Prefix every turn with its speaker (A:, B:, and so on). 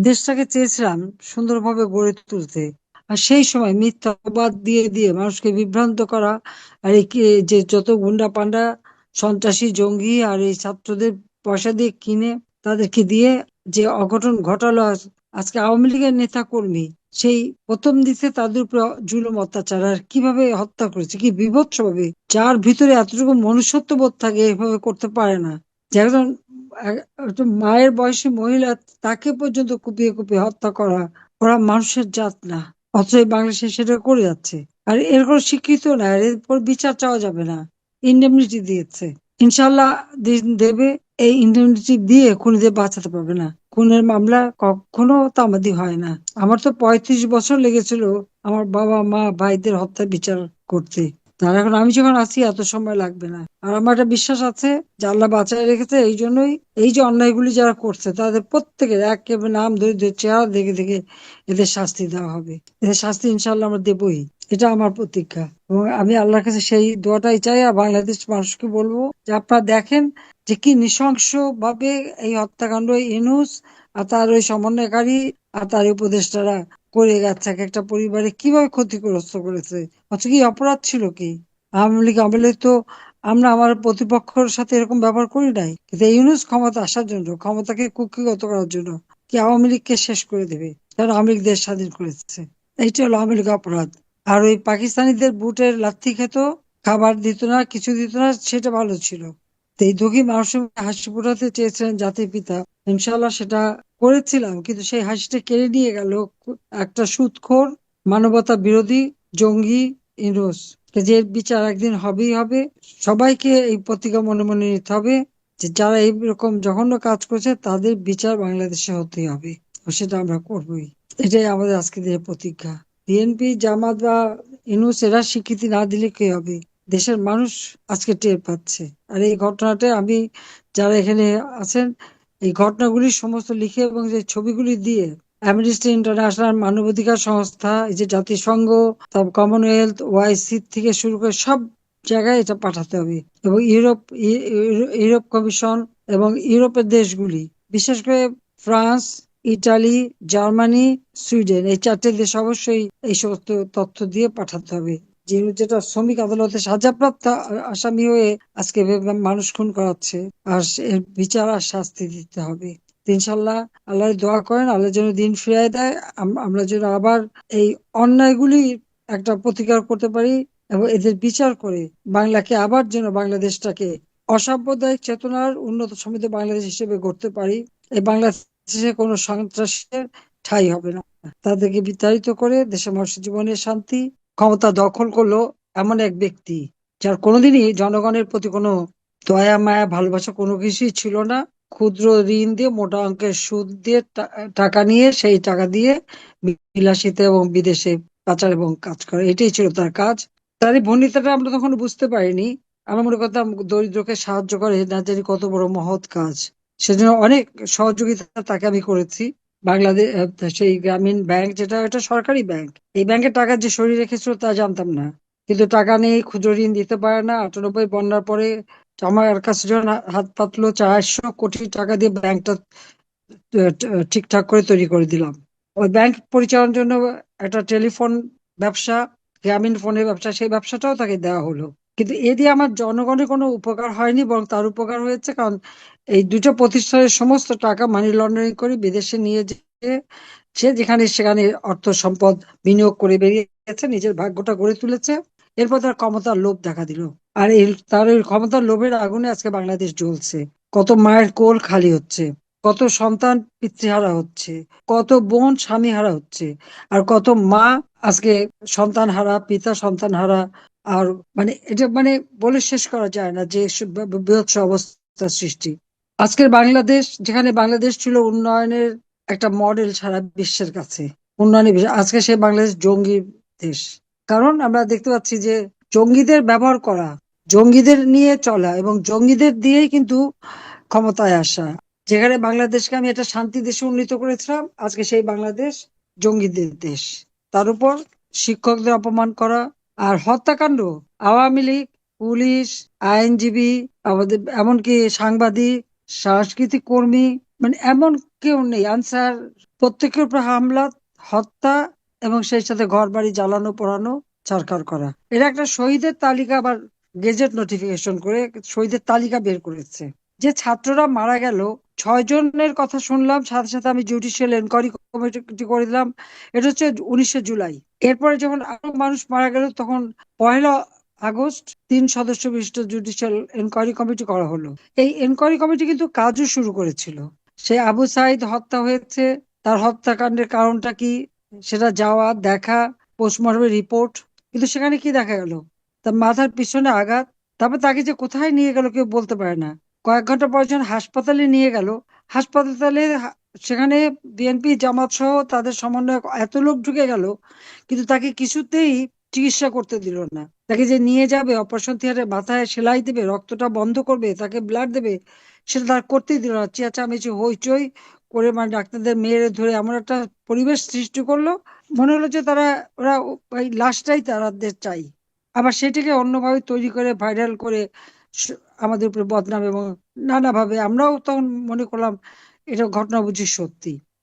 A: দেশটাকে চেয়েছিলাম সুন্দরভাবে গড়ে তুলতে। আর সেই সময় মিথ্যা অপবাদ দিয়ে দিয়ে মানুষকে বিভ্রান্ত করা আর যে যত গুন্ডা পান্ডা সন্ত্রাসী, জঙ্গি আর এই ছাত্রদের পয়সা দিয়ে কিনে তাদেরকে দিয়ে যে অঘটন ঘটালো আজকে আওয়ামী লীগের নেতা কর্মী সেই প্রথম দিকে তাদের উপর জুলুম অত্যাচার। আর কীভাবে হত্যা করেছে? কি বিভৎসভাবে যার ভিতরে এতটুকু মনুষ্যত্ব বোধ থাকে, এভাবে করতে পারে না। যে একজন মায়ের বয়সী মহিলা তাকে পর্যন্ত কুপিয়ে কুপিয়ে হত্যা করা, ওরা মানুষের জাত না। অথচ বাংলাদেশে সেটা করে যাচ্ছে। আর এর কোনো স্বীকৃত না আর এরপর বিচার চাওয়া যাবে না। ইন্ডেমনিটি দিয়েছে। ইনশাল্লাহ দেবে, এই ইন্ডেমনিটি দিয়ে খুনিদের বাঁচাতে পারবে না। খুনের মামলা কখনো তামাদি হয় না। আমার তো পঁয়ত্রিশ বছর লেগেছিল আমার বাবা মা ভাইদের হত্যা বিচার করতে। তার এখন আমি যখন আছি, এত সময় লাগবে না। আর আমার একটা বিশ্বাস আছে, যে আল্লাহ বাঁচায় রেখেছে, এই জন্যই এই যে অন্যায়গুলি যারা করছে, তাদের প্রত্যেকের একেবারে নাম ধরে ধরে চেহারা দেখে দেখে এদের শাস্তি দেওয়া হবে। এদের শাস্তি ইনশাল্লাহ আমরা দেবই। এটা আমার প্রতিজ্ঞা। এবং আমি আল্লাহর কাছে সেই দোয়াটাই চাই, আর বাংলাদেশ মানুষকে বলব, যে আপনারা দেখেন যে কি নৃশংস ভাবে এই হত্যাকাণ্ড ইনুস, আর তার ওই সমন্বয়কারী, আর তার উপদেষ্টারা করে গেছে, এক একটা পরিবারে কীভাবে ক্ষতিগ্রস্ত করেছে? অথচ কি অপরাধ ছিল কি? আওয়ামী লীগ আমলে তো আমরা আমার প্রতিপক্ষের সাথে এরকম ব্যবহার করি নাই? কিন্তু ইউনুস ক্ষমতা আসার জন্য, ক্ষমতাকে কুক্ষিগত করার জন্য কি আওয়ামী লীগকে শেষ করে দেবে? কারণ আওয়ামী লীগ দেশ স্বাধীন করেছে। এইটা হলো আওয়ামী লীগ অপরাধ। আর ওই পাকিস্তানিদের বুটের লাথি খেত, খাবার দিত না, কিছু দিত না, সেটা ভালো ছিল। এই দুঃখী মানুষের হাসি ফোটাতে চেয়েছিলেন জাতির পিতা। ইনশাল্লাহ সেটা করেছিলাম, কিন্তু সেই হাসিটা কেড়ে নিয়ে গেল একটা সুদখোর মানবতা বিরোধী, জঙ্গি ইনুস যে বিচার একদিন হবেই হবে, সবাইকে এই পত্রিকা মনে মনে নিতে হবে যে যারা এইরকম জঘন্য কাজ করছে, তাদের বিচার বাংলাদেশে হতেই হবে। সেটা আমরা করবই। এটাই আমাদের আজকে দিনের প্রতিজ্ঞা বিএনপি, জামাত বা ইনুস এরা স্বীকৃতি না দিলে কি হবে? দেশের মানুষ আজকে টের পাচ্ছে। আর এই ঘটনাটা আমি, যারা এখানে আছেন এই ঘটনাগুলি সমস্ত লিখে এবং যে ছবিগুলি দিয়ে অ্যামনেস্টি ইন্টারন্যাশনাল মানবাধিকার সংস্থা, এই যে জাতিসংঘ, তারপর কমনওয়েলথ ওয়াইসি থেকে শুরু করে সব জায়গায় এটা পাঠাতে হবে। এবং ইউরোপ ইউরোপ কমিশন এবং ইউরোপের দেশগুলি, বিশেষ করে ফ্রান্স, ইটালি, জার্মানি, সুইডেন, এই চারটে দেশ অবশ্যই এই সমস্ত তথ্য দিয়ে পাঠাতে হবে। যেটা শ্রমিক আদালতে সাজাপ্রাপ্ত আসামি হয়ে আজকে মানুষ খুন করাচ্ছে, আর এর বিচার আর শাস্তি দিতে হবে। ইনশাল্লাহ আল্লাহ দোয়া করেন, আল্লাহ যেন দিন ফিরিয়ে দেয়। আম- আমরা যেন আবার এই অন্যায়গুলি একটা প্রতিকার করতে পারি এবং এদের বিচার করে বাংলাকে আবার যেন বাংলাদেশটাকে অসাম্প্রদায়িক চেতনার উন্নত সমৃদ্ধ বাংলাদেশ হিসেবে গড়তে পারি। এই বাংলাদেশে কোনো সন্ত্রাসের ঠাঁই হবে না। তাদেরকে বিতাড়িত করে দেশের মানুষের জীবনের শান্তি ক্ষমতা দখল করল এমন এক ব্যক্তি, যার কোনোদিনই জনগণের প্রতি কোনো দয়া, মায়া, ভালোবাসা কোনো কিছুই ছিল না। ক্ষুদ্র ঋণ দিয়ে, মোটা অঙ্কের সুদ দিয়ে টাকা নিয়ে সেই টাকা দিয়ে বিলাসিতা এবং বিদেশে পাচার এবং কাজ করে। এটাই ছিল তার কাজ। তার এই ভূমিকাটা আমরা তখন বুঝতে পারিনি। আমরা মনে করতাম দরিদ্রকে সাহায্য করে না জানি কত বড় মহৎ কাজ। সেজন্য অনেক সহযোগিতা তাকে আমি করেছি। বাংলাদেশ সেই গ্রামীণ ব্যাংক যেটা এটা সরকারি ব্যাংক। এই ব্যাংকের টাকা যে সরিয়ে রেখেছিল তা জানতাম না। কিন্তু টাকা নেই ক্ষুদ্র ঋণ দিতে পারে না। আটানব্বই বন্যার পরে আমার কাছে যখন হাত পাতলো, চারশো কোটি টাকা দিয়ে ব্যাংকটা ঠিকঠাক করে তৈরি করে দিলাম। ওই ব্যাংক পরিচালনার জন্য একটা টেলিফোন ব্যবসা, গ্রামীণ ফোনের ব্যবসা, সেই ব্যবসাটাও তাকে দেওয়া হলো। কিন্তু এ দিয়ে আমার জনগণের কোনো উপকার হয়নি, বরং তার উপকার হয়েছে। কারণ এই দুটো প্রতিষ্ঠানের সমস্ত টাকা মানি লন্ডারিং করে বিদেশে নিয়ে যেয়ে সে যেখানে সেখানে অর্থ সম্পদ বিনিয়োগ করে বেরিয়েছে, নিজের ভাগ্যটা গড়ে তুলেছে। এরপর তার ক্ষমতার লোভ দেখা দিল। আর এই তার ক্ষমতার লোভের আগুনে আজকে বাংলাদেশ জ্বলছে। কত মায়ের কোল খালি হচ্ছে, কত সন্তান পিতৃহারা হচ্ছে, কত বোন স্বামী হারা হচ্ছে, আর কত মা আজকে সন্তান হারা পিতা সন্তান হারা আর মানে এটা মানে বলে শেষ করা যায় না যে সব ব- বীভৎস অবস্থার সৃষ্টি। আজকের বাংলাদেশ, যেখানে বাংলাদেশ ছিল উন্নয়নের একটা মডেল সারা বিশ্বের কাছে, উন্নয়নের আজকে সে বাংলাদেশ জঙ্গি দেশ। কারণ আমরা দেখতে পাচ্ছি যে জঙ্গিদের ব্যবহার করা, জঙ্গিদের নিয়ে চলা এবং জঙ্গিদের দিয়েই কিন্তু ক্ষমতায় আসা। যেখানে বাংলাদেশকে আমি একটা শান্তি দেশে উন্নীত করেছিলাম, আজকে সেই বাংলাদেশ জঙ্গিদের দেশ। তার উপর শিক্ষকদের অপমান করা আর হত্যাকাণ্ড। আওয়ামী লীগ, পুলিশ, আইনজীবী, আমাদের এমনকি সাংবাদিক, সাংস্কৃতিক কর্মী মানে এমন কেউ নেই। আনসার, প্রত্যেকের উপর হামলা, হত্যা এবং সেই সাথে ঘর বাড়ি জ্বালানো, পোড়ানো সরকার করা। এরা একটা শহীদের তালিকা আবার গেজেট নোটিফিকেশন করে শহীদের তালিকা বের করেছে। যে ছাত্ররা মারা গেল ছয় জনের কথা শুনলাম, সাথে সাথে আমি জুডিশিয়াল এনকোয়ারি কমিটি করে দিলাম। এটা হচ্ছে উনিশে জুলাই। এরপরে যখন আরও মানুষ মারা গেল, তখন পয়লা আগস্ট তিন সদস্য বিশিষ্ট জুডিশিয়াল এনকোয়ারি কমিটি করা হলো। এই এনকোয়ারি কমিটি কিন্তু কাজও শুরু করেছিল। সে আবু সাইদ হত্যা হয়েছে। তার হত্যাকাণ্ডের কারণটা কি? সেটা যাওয়া, দেখা পোস্টমর্টমের রিপোর্ট কিন্তু সেখানে কি দেখা গেল? তার মাথার পিছনে আঘাত। তারপর তাকে যে কোথায় নিয়ে গেল কেউ বলতে পারে না। কয়েক ঘণ্টা পর যখন হাসপাতালে নিয়ে গেল, হাসপাতালে সেখানে বিএনপি, জামাত সহ তাদের সমন্বয়ে এত লোক ঢুকে গেল, কিন্তু তাকে কিছুতেই চিকিৎসা করতে দিল না। তাকে যে নিয়ে যাবে অপারেশন থিয়েটারে মাথায় সেলাই দেবে, রক্তটা বন্ধ করবে, তাকে ব্লাড দেবে, সেটা তার করতেই দিল না। চেঁচামেচি, হইচই করে মানে ডাক্তারদের মেয়েরে ধরে এমন একটা পরিবেশ সৃষ্টি করল। মনে হলো যে তারা, ওরা ওই লাশটাই তাদের চাই আবার সেটাকে অন্যভাবে তৈরি করে ভাইরাল করে আমাদের উপরে বদনাম এবং নানাভাবে আমরাও তখন মনে করলাম এটা ঘটনা বুঝি সত্যি।